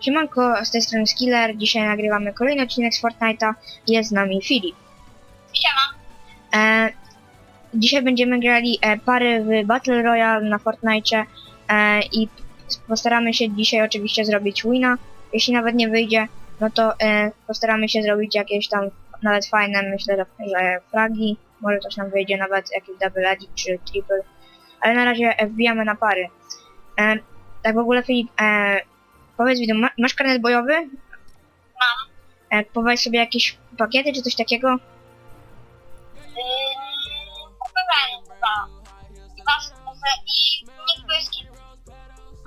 Siemanko, z tej strony Skiller. Dzisiaj nagrywamy kolejny odcinek z Fortnite'a. Jest z nami Filip. Siema. E, dzisiaj będziemy grali e, pary w Battle Royale na Fortnite e, i postaramy się dzisiaj oczywiście zrobić wina. Jeśli nawet nie wyjdzie, no to e, postaramy się zrobić jakieś tam nawet fajne, myślę, że, że fragi. Może coś nam wyjdzie, nawet jakiś double edit czy triple. Ale na razie e, wbijamy na pary. E, tak w ogóle Filip, e, powiedz mi, ma, masz karnet bojowy? Mam. E, powiedz sobie jakieś pakiety czy coś takiego? Yy, kupowałem dwa. Dwa i niebieski.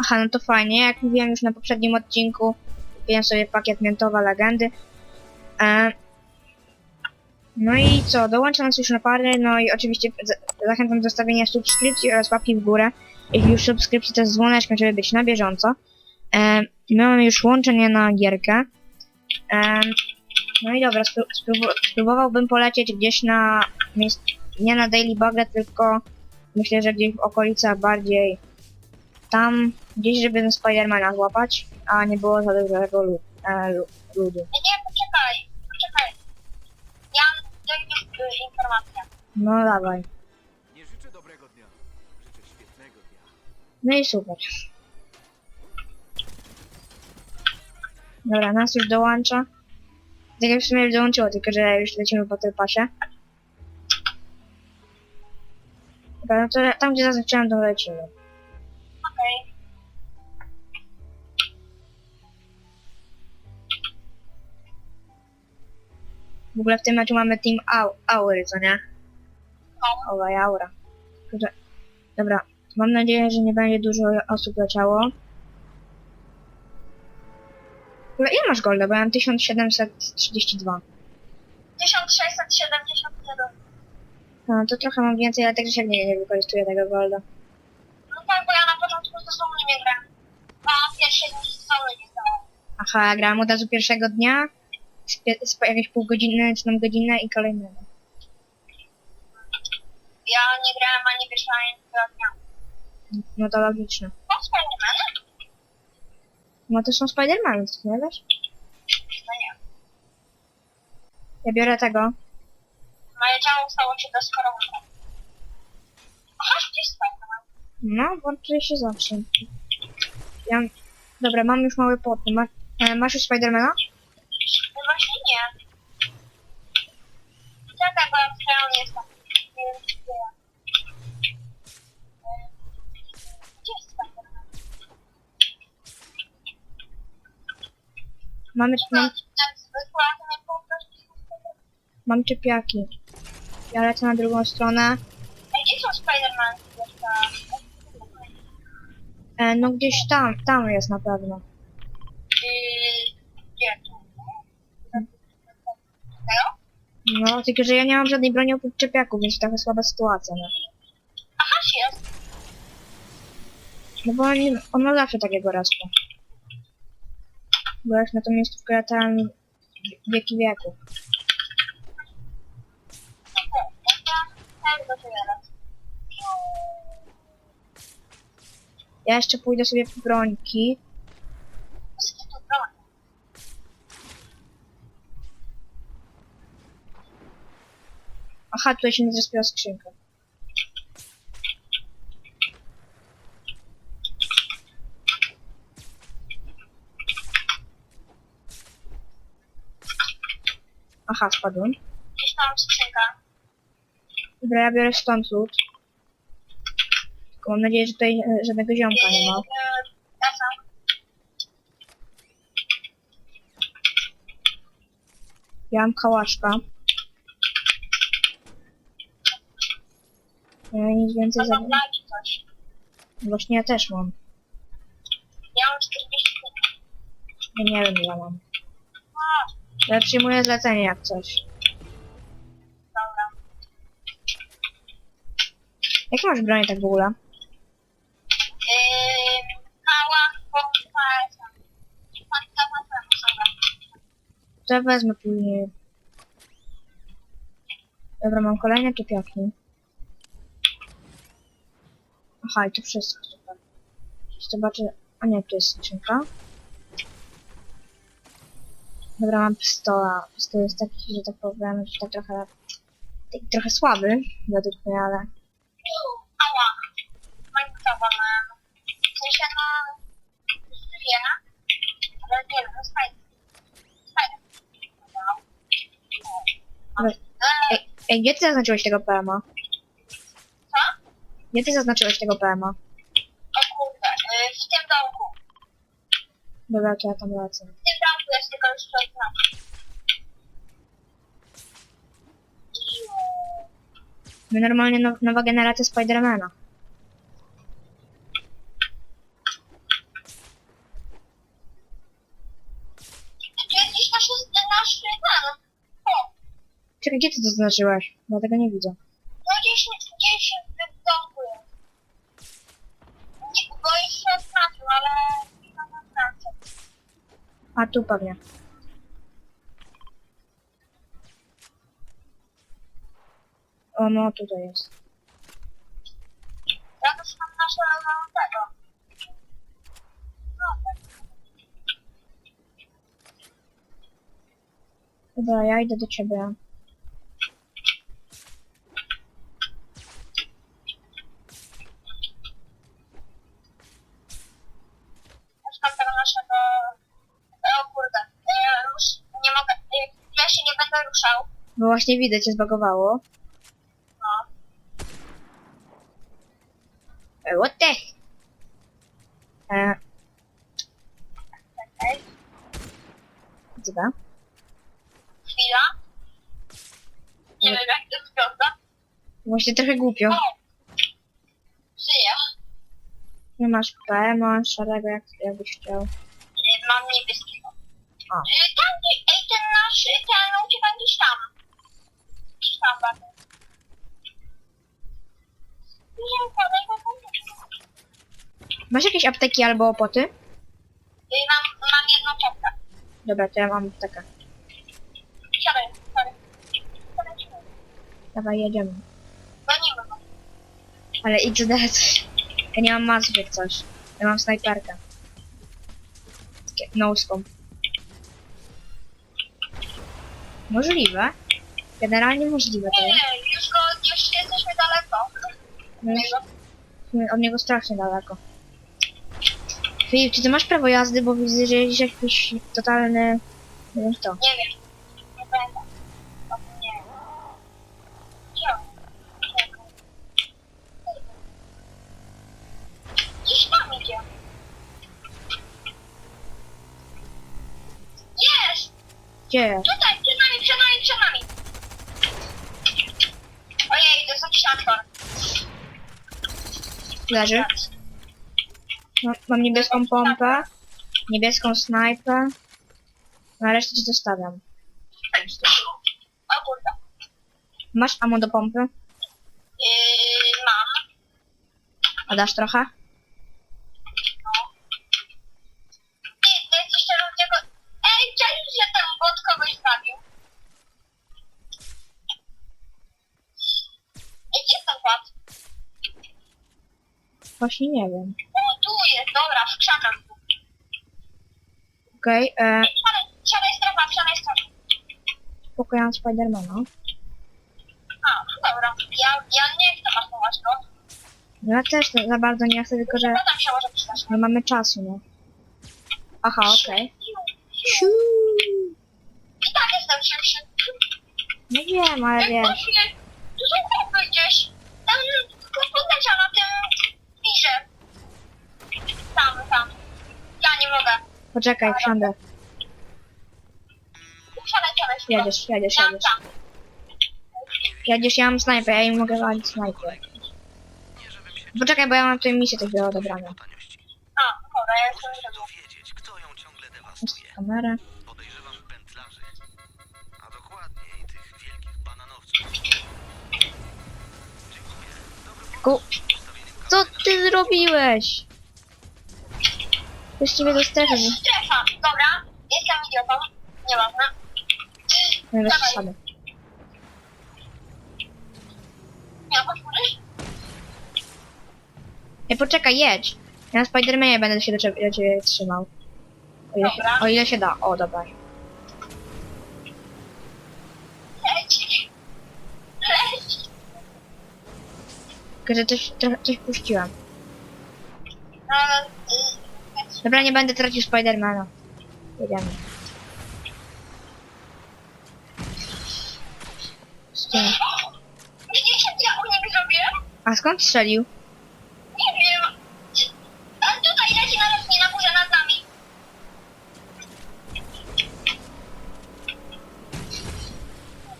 Aha, no to fajnie. Jak mówiłem już na poprzednim odcinku, kupiłem sobie pakiet Miętowa Legendy. E, no i co, dołączam nas już na pary, no i oczywiście za- zachęcam do zostawienia subskrypcji oraz łapki w górę. Jeśli już subskrypcji, to z dzwoneczkiem, żeby być na bieżąco. E, my mamy już łączenie na gierkę. E, no i dobra, spró- sprób- spróbowałbym polecieć gdzieś na nie na Daily Buglet, tylko myślę, że gdzieś w okolicach bardziej tam gdzieś, żeby Spidermana złapać, a nie było za dużego lu- e, lu- ludu. Nie, nie, poczekaj. Poczekaj. Ja mam jakąś y, informację. No dawaj. Nie życzę dobrego dnia. Życzę świetnego dnia. No i super. Dobra, nas już dołącza. Tak jak w sumie już dołączyło, tylko że już lecimy po tej pasie. Dobra, no to tam gdzie zaznaczyłem, to lecimy. Okej. W ogóle w tym meczu mamy Team Au Aury, co nie? No. Owa Aura. Dobra, mam nadzieję, że nie będzie dużo osób leciało. W ogóle ile masz golda? Bo ja mam 1732. 1677. No to trochę mam więcej, ale także się nie, nie wykorzystuję tego golda. No tak, bo ja na początku sezonu nie grałem. A pierwsze dni sezonu nie grałem. Aha, ja grałem od razu pierwszego dnia, z, pie- z po- jakieś pół godziny, czy tam godzinę i kolejnego. Ja nie grałem ani pierwszego, ani drugiego dnia. No to logiczne. Spidermany? No to są Spidermany, co nie wiesz? No nie. Ja biorę tego. Moje ciało stało się doskonałe. Aha, gdzie jest Spiderman? No, włączy się zawsze. Ja... Dobra, mam już mały pot. Ma... e, Masz już Spidermana? No właśnie nie. Czekaj, bo ja w stronę jestem. Nie wiem, gdzie ja. Ym, Gdzie jest Spiderman? Mamy, mam, Tak, tak zwykła, to mnie po prostu Spiderman. mam czepiaki. Ja lecę na drugą stronę. Ej, gdzie są Spiderman? E, no gdzieś tam, tam jest na pewno. Yy, Gdzie tu? Tego? No, tylko że ja nie mam żadnej broni oprócz czepiaków, więc trochę słaba sytuacja, no. Aha, jest. No bo on, on ma zawsze takiego raspa. Bo jak na tą miejscówkę latałem wieki. Ja jeszcze pójdę sobie po brońki. Aha, tutaj się nie zrespiła skrzynka. Aha, spadłem. Gdzieś tam skrzynka. Dobra, ja biorę stąd lód. Tylko mam nadzieję, że tutaj e, żadnego ziomka nie ma. Ja sam. Ja mam kałaszka. Ja nic więcej za... Blać coś. Właśnie ja też mam. Ja mam 40 Ja nie wiem ile mam. Ja przyjmuję zlecenie jak coś. dobra. Jak masz bronię tak w ogóle? Yy, mała. Patka, patka, dobra. To ja wezmę później. Dobra, mam kolejne czepiaki. Aha, i to wszystko, super. Zobaczę... A nie, tu jest skrzynka. Dobra, mam pistola. Pistol jest taki, że tak powiem, że tak trochę, taki trochę słaby według mnie, ale Ała. Minecraftowałem. W sensie no... Żyję, ale nie wiem, no Eee, Ej, ej, gdzie ty zaznaczyłeś tego PMA? co? Gdzie ty zaznaczyłeś tego PMA? O kurde, y, w tym domku. Dobra, to ja tam lecę. W tym domku jest tylko już odznacz. My normalnie now, nowa generacja Spidermana. Czekaj, gdzie ty to zaznaczyłeś? Ja tego nie widzę. A, tu pewnie. O, no tutaj jest. Ja też mam naszego tego. Dobra, ja idę do ciebie. Ruszał. Bo właśnie widzę, cię zbagowało. No. E, what the? E, Czekaj, dobra. chwila. Nie wiem jak to wygląda. Właśnie trochę głupio. O! Żyję. Nie masz PMA, szarego, jak, jakbyś chciał. E, Mam niebieskiego. A. E, Tam, gdzie- ten nasz, ten ucieka gdzieś tam. Gdzieś tam bardzo. Nie, podaj go Masz jakieś apteki albo opoty? E, Mam, mam jedną czapkę. Dobra, to ja mam aptekę. Siadaj, siadaj. Siadaj, siadaj. Dawaj, jedziemy. Gonimy go. Ale XD. Ja nie mam masów jak coś. Ja mam snajperkę. Takie No Możliwe. Generalnie możliwe to Nie, jest. nie, już go, już jesteśmy daleko. No już od niego strasznie daleko. Filip, czy ty masz prawo jazdy, bo widzę, że jedziesz jakiś totalny... Nie wiem kto. Nie wiem. Nie będę. O, Nie. Gdzie on? Czekaj. Gdzieś tam idzie. Jest! Gdzie jest? Tutaj, przed nami, przed nami, przed nami. Ojej, to jest jakiś aktor. Leży. No, mam niebieską pompę. Niebieską snajpę. Na resztę ci zostawiam. Masz ammo do pompy? Yy, mam. A dasz trochę? No. Ty, ty jesteś jeszcze tego... Ej, cześć, że ten bot kogoś zabił. Ej, gdzie jest ten bot? Właśnie nie wiem. O, tu jest, dobra, w krzakach. Okej, okay, e, siadaj, siadaj strefa, siadaj strefa. pokojam Spidermana. A, no dobra. Ja, ja nie chcę marnować go. No ja też za bardzo nie chcę, tylko że przydać. nie mamy czasu, no. Aha, okej. Siu. I tak jestem szybszy. No wiem, ale Ej, wiesz. właśnie, tu są chłopy gdzieś. Tam podleciał na tym wirze. Tam, tam. Ja nie mogę. Poczekaj, wsiądę. Siadaj, siadaj. szybko. Jedziesz, jedziesz, Tam, jedziesz. tam. Jedziesz, ja mam snajpę, ja im mogę walić snajpę. Nie żebym się Poczekaj, bo ja mam tutaj misję też do odebrania. A, dobra, ja jestem szybko. dowiedzieć, kto ją ciągle dewastuje. kamerę. Podejrzewam pętlarzy. A dokładniej tych wielkich bananowców. Dziękuję. Dobry Ku... Co ty zrobiłeś? Właściwie do strefy. Strefa. Dobra, jestem idiotą. Nieważne. Nie bez przesady. Nie, podwórzysz? Ej, poczekaj, jedź. Ja na Spidermanie będę się do ciebie, do ciebie trzymał. O ile, się, Dobra. o ile się da. O, dobra. Tylko, że coś, trochę coś puściłam. No, y, Dobra, nie będę tracił Spidermana. Jedziemy. Co ja u niego zrobiłem? A skąd strzelił? Nie wiem. A tutaj leci na lotni na górze nad nami.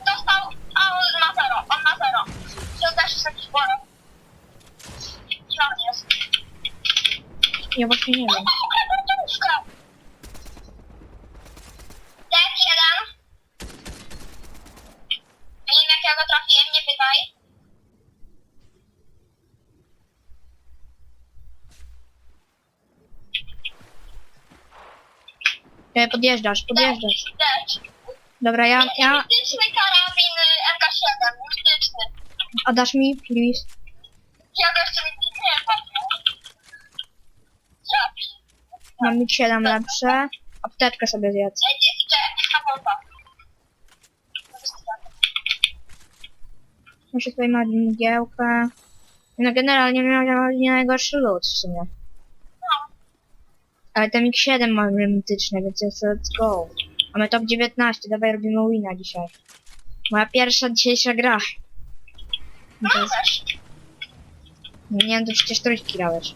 Dostał, a on ma zero, on ma zero. To też jest jakiś bolo. Gdzie on jest? Ja właśnie nie wiem. E, Podjeżdżasz, podjeżdżasz. Dobra, ja, ja... Mistyczny karabin y, MK7, mistyczny. A dasz mi, please? Ja go jeszcze nie widziałem. Trafi. Mam mi 7 lepsze. Apteczkę sobie zjedz. Muszę tutaj mać mgiełkę. No generalnie miałem nie najgorszy lód w sumie. No. Ale ten X7 mamy mityczne, więc jest let's go. Mamy top 19, dawaj robimy wina dzisiaj. Moja pierwsza dzisiejsza gra. No to jest, nie to przecież trójki grałeś.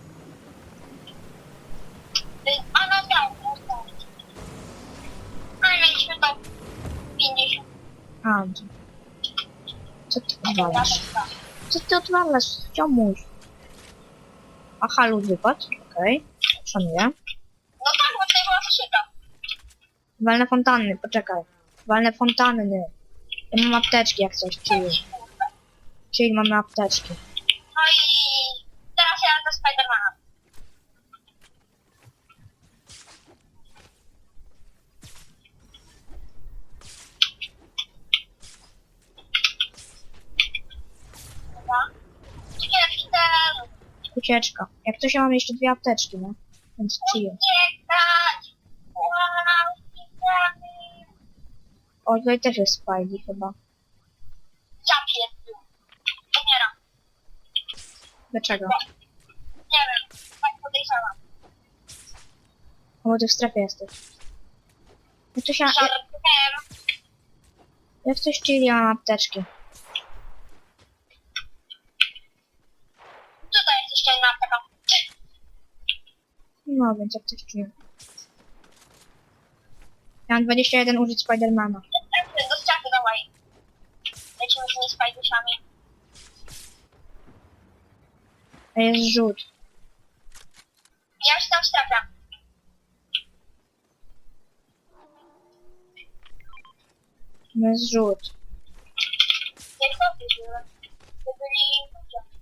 Y, A no tak, no tak. Ale mieliśmy to 50. A, to- co ty odwalasz? Co ty odwalasz? Ciomuś. Aha, lód wypadł. Okej, szanuję. No tak, bo tutaj była skrzynka. Walne fontanny, poczekaj. Walne fontanny. Ja mam apteczki jak coś, chill. Chill, mamy apteczki. No i teraz ja ze Spidermana. Dobra. Czekaj, chwilę. Ucieczka. Jak coś, ja mam jeszcze dwie apteczki, no. Więc chill. O, tutaj też jest Spidey chyba. Ja pierdolę. Umieram. Dlaczego? Nie wiem, tak podejrzewam. O, bo ty w strefie jesteś. Jak coś, ja, Żartowałem. jak coś chill, mam apteczki. Jeszcze jedna apteka. No, więc jak coś chill. Ja mam 21 użyć Spidermana. Do strefy dawaj. Lecimy z tymi spajduszami. A jest rzut. Ja już tam strefie. To jest rzut. Jak to? To byli ludzie.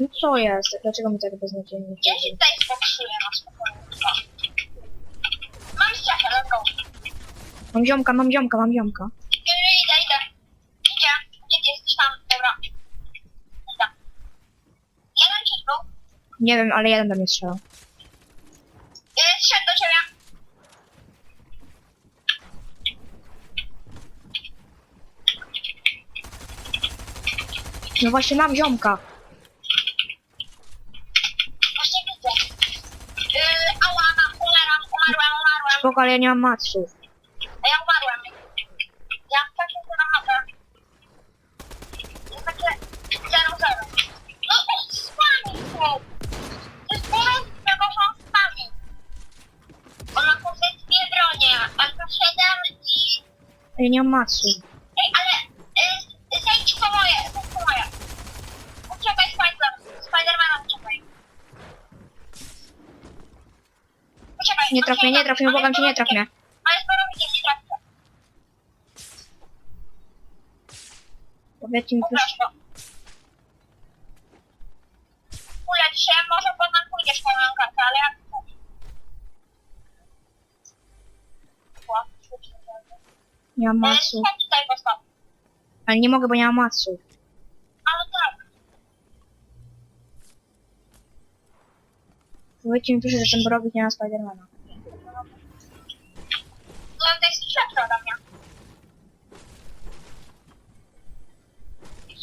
No co jest? Dlaczego mi tak beznadziejnie Ja się tutaj spoksuję na spokojnie. Mam strefę, let's go. Mam ziomka, mam ziomka, mam ziomka. Idę, idę. Idzie. Gdzie ty jesteś tam? Dobra. Idę. Jeden czy dwóch? Nie wiem, ale jeden do mnie strzelał. Yy, Szedł do ciebie. No właśnie mam ziomka. Właśnie widzę. Yy, ała, mam, umieram, umarłem, umarłem. Spoko, ale ja nie mam. A ja umarłem. Ja mam takie zero HP. Jest takie zero zero. No to spami chłop. To jest tego, że on spami. On ma po prostu dwie bronie. Alfa 7 i... Ja nie mam matsów. Ej, ale... Y, zejdź po moje, zejdź po moje. Uciekaj Spider, Spidermana uciekaj. Uciekaj. Nie traf mnie, nie traf mnie, błagam cię, nie traf mnie. Sporo mi proszę. Ulecz się, może potem pójdziesz po moją kartę, ale jak. Nie mam postaw. Ale nie mogę, bo nie mam matsów. Ale tak. Powiedzcie mi proszę, że ten Borowik nie ma Spidermana. No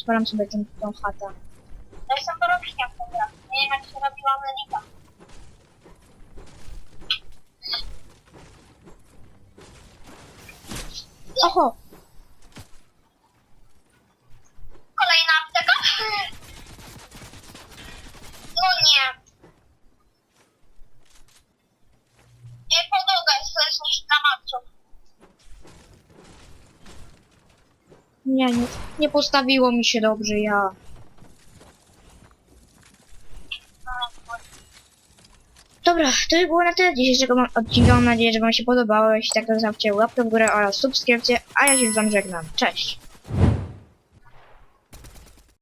otwieram sobie tą, tą chatę. Ja jestem do robienia w tym grach. Nie wiem jak się robiła Melita. Oho! Kolejna apteka? No. Nie Nie, nie, nie postawiło mi się dobrze, ja. Dobra, to by było na tyle dzisiejszego odcinka. Mam nadzieję, że Wam się podobało. Jeśli tak, to zostawcie łapkę w górę oraz subskrypcję, a ja się już Wam żegnam. Cześć!